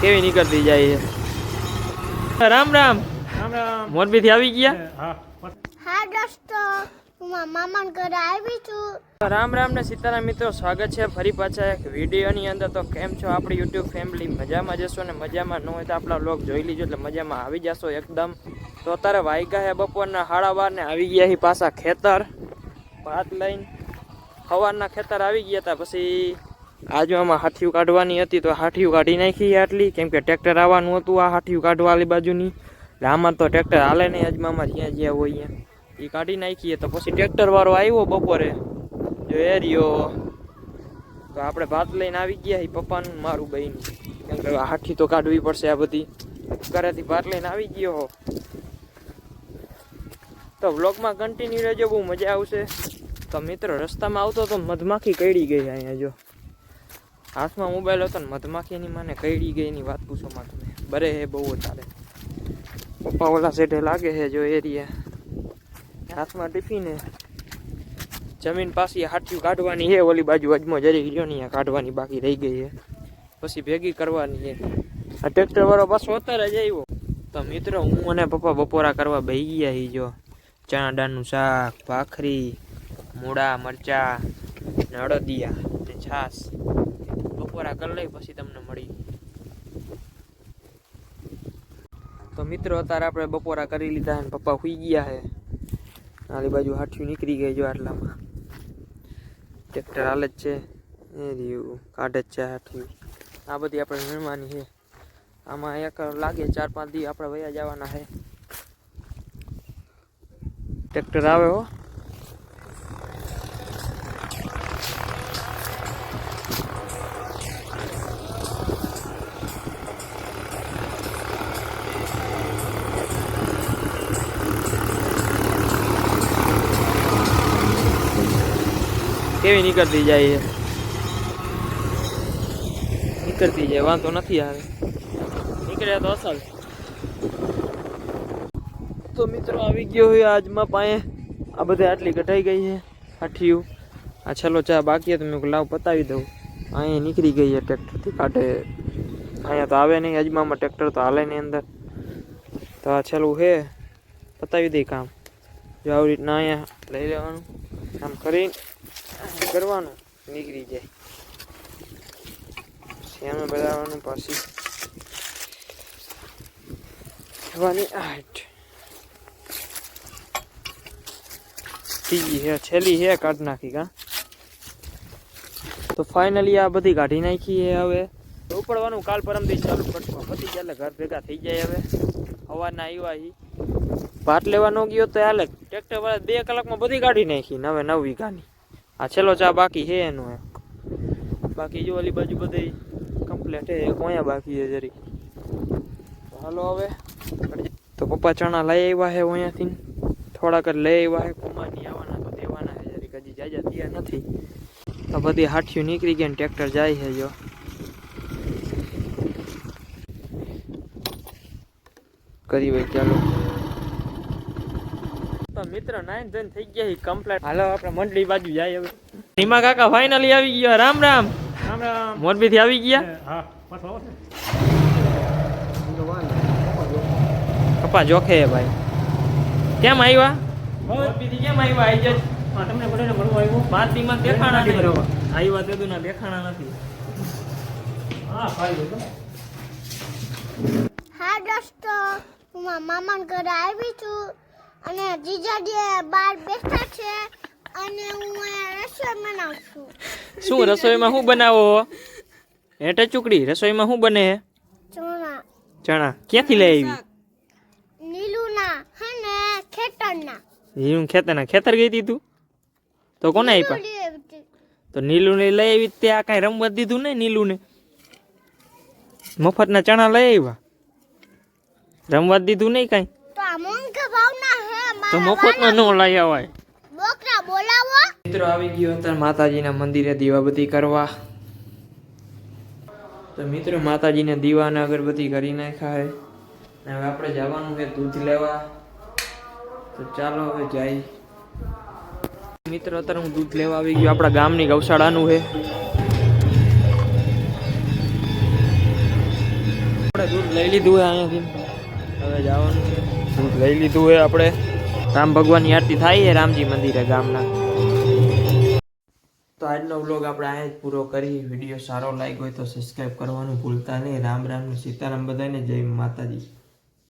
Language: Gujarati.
કેવી નીકળતી જાય છે? રામ રામ. મોરબી થી આવી ગયા? હા દોસ્તો હું ઘરે આવી છું. રામ રામ ને સીતારામ મિત્રો સ્વાગત છે ફરી પાછા એક વિડીયોની અંદર. તો કેમ છો આપણી યુટ્યુબ ફેમિલી મજામાં જશો ને? મજામાં ન હોય તો આપણા લોક જોઈ લીજો એટલે મજામાં આવી જશો એકદમ. તો અત્યારે વાગ્યા હે બપોરના હાડા બાર ને આવી ગયા પાછા ખેતર. ભાત લઈને સવારના ખેતર આવી ગયા હતા પછી આજુ આમાં હાથિયું કાઢવાની હતી તો હાથિયું કાઢી નાખી આટલી. કેમ કે ટ્રેક્ટર આવવાનું હતું આ હાથિયું કાઢવા વાળી બાજુની. એટલે આમાં તો ટ્રેક્ટર હાલે નહીં અજમામાં જ્યાં જ્યાં હોય એ કાઢી નાખીએ તો પછી ટ્રેક્ટર વાળો આવ્યો બપોરે. જો એ રહ્યો. તો આપણે ભાત લઈને આવી ગયા એ પપ્પાનું મારું બહેન કેમ કે હાથી તો કાઢવી પડશે આ બધી. ઘરેથી ભાત લઈને આવી ગયો હો. તો વ્લોગમાં કન્ટિન્યુ રહેજો, બહુ મજા આવશે. તો મિત્રો, રસ્તામાં આવતો તો મધમાખી કઈડી ગઈ અહીંયા જો. હાથમાં મોબાઈલ હતો ને મધમાખીની મને કઈડી ગઈ એની વાત પૂછો માં તમે. બરે હે બહુ વધારે. પપ્પા ઓલા સેઠે લાગે છે જો એરિયા. હાથમાં ટિફિને જમીન પાસે હાથિયું કાઢવાની હે, ઓલી બાજુ અજમો જરી ગયો નહીં કાઢવાની બાકી રહી ગઈ છે પછી ભેગી કરવાની હે. આ ટ્રેક્ટર વાળો પાછો અત્યારે જ આવ્યો. તો મિત્રો, હું અને પપ્પા બપોરા કરવા બેસી ગયા હી જો. દાળનું શાક, ભાખરી, મૂળા, મરચા ને અડદિયા ને છાશ. બપોરા કરી લઈ પછી તમને મળી તો મિત્રો, અત્યારે આપણે બપોરા કરી લીધા અને પપ્પા સુઈ ગયા છે. આલી બાજુ હાથિયું નીકળી ગઈ જો આટલામાં. ટ્રેક્ટર હાલે જ છે. એ રહ્યું, કાઢે જ છે હાથિયું આ બધી આપણે વીણવાની છે. આમાં એક લાગે ચાર પાંચ દી આપણે વયા જવાના છે. ટ્રેક્ટર આવે હો. કેવી નીકળતી જાય છે? નીકળતી જાય, વાંધો નથી આવે. નીકળ્યા તો અસલ. તો મિત્રો, આવી ગયો હોય આજમાં પાસે આ બધે આટલી કઢાઈ ગઈ છે આઠિયું આ છેલ્લો ચા બાકી તો મેં લાવ પતાવી દઉં. અહીંયા નીકળી ગઈ છે ટ્રેક્ટરથી કાઢે. અહીંયા તો આવે નહીં, અજમામાં ટ્રેક્ટર તો હાલે નહીં અંદર. તો આ છેલ્લું છે. પતાવી દઈ કામ. જો આવી રીતના અહીંયા લઈ લેવાનું. આમ કરીને કરવાનું? નીકળી જાય. શ્યામે બધાવાનું પાછી થવાની આઠ. ત્રીજી હે, છેલ્લી હે, કાઢ નાખી કા? તો ફાઇનલી આ બધી કાઢી નાખી હે હવે. ઉપડવાનું કાલ પરમ દિવસ ચાલુ કરશું. પતી એટલે ઘર ભેગા થઈ જાય હવે. સવારના આવ્યા હી. ભાત લેવા ન ગયો તો હાલે ટ્રેક્ટર વાળા બે કલાકમાં બધી કાઢી નાખી નવે નવ વીઘાની. આ છેલ્લો ચા બાકી છે એનો એ બાકી જો ઓલી બાજુ બધી કમ્પ્લેટ છે કોયા બાકી છે જરી. હાલો હવે. તો પપ્પા ચણા લઈ આવ્યા છે અહીંયાથી. થોડાક જ લઈ આવ્યા છે, કુમારની આવવાના તો દેવાના છે જરીક હજી જાજા થયા નથી. તો બધી હાથિયું નીકળી ગયા ને ટ્રેક્ટર જાય છે જો. કરી હોય ચાલો. મિત્ર નાઈન ધન થઈ ગયા કમ્પ્લેટ હાલો આપણે મંડળી બાજુ જાય હવે. નીમા કાકા ફાઇનલી આવી ગયા. રામ રામ. રામ રામ. મોરબી થી આવી ગયા? હા. પાછો આવશે કપા જોખે હે ભાઈ. કેમ આવ્યા? મોરબી થી કેમ આવ્યા? આઈ જજ. હા તમને બધાને મળવા આવ્યો. પાંચ દી માં દેખાણા નથી. નહીં બરાબર. આવ્યા તે ના દેખાણા નથી. હા ફાઈ ગયો હા દોસ્તો. હું મારા મામાના ઘરે આવી છું. અને જીજાજી બહાર બેઠા છે અને હું રસોઈ બનાવું છું શું રસોઈમાં શું બનાવો? હેઠે ચૂકડી રસોઈમાં શું બને? ચણા. ચણા. ક્યાંથી લઈ આવી? નીલુના હે ને ખેતરના. નીલું ખેતરના. ખેતર ગઈ હતી તું? તો કોને આપ્યા. તો નીલુને લઈ આવી ત્યાં કાંઈ રમવા દીધું ને નીલુને? મફતના ચણા લઈ આવ્યા? રમવા દીધું નહીં કાંઈ? તો આ ભાવના તો મફતમાં ન લઈ આવાય. બોકરા બોલાવો. મિત્રો આવી ગયો અત્યારે માતાજીના મંદિરે દીવાબત્તી કરવા. તો મિત્રો માતાજીને દીવાને અગરબત્તી કરી નાખ્યા છે. અને હવે આપણે જવાનું છે દૂધ લેવા. તો ચાલો હવે જાય મિત્રો અત્યારે હું દૂધ લેવા આવી ગયો. આપણા ગામની ગૌશાળાનું છે. આપણે દૂધ લઈ લીધું હોય અહીંયાથી. હવે જવાનું છે. દૂધ લઈ લીધું હોય આપણે. રામ ભગવાનની આરતી થાય છે રામજી મંદિરે ગામના. તો આજનો વ્લોગ આપણે આ જ પૂરો કરી. વીડિયો સારો લાગ્યો હોય તો સબસ્ક્રાઈબ કરવાનું ભૂલતા નહીં. રામ રામ સીતારામ બધાને જય માતાજી.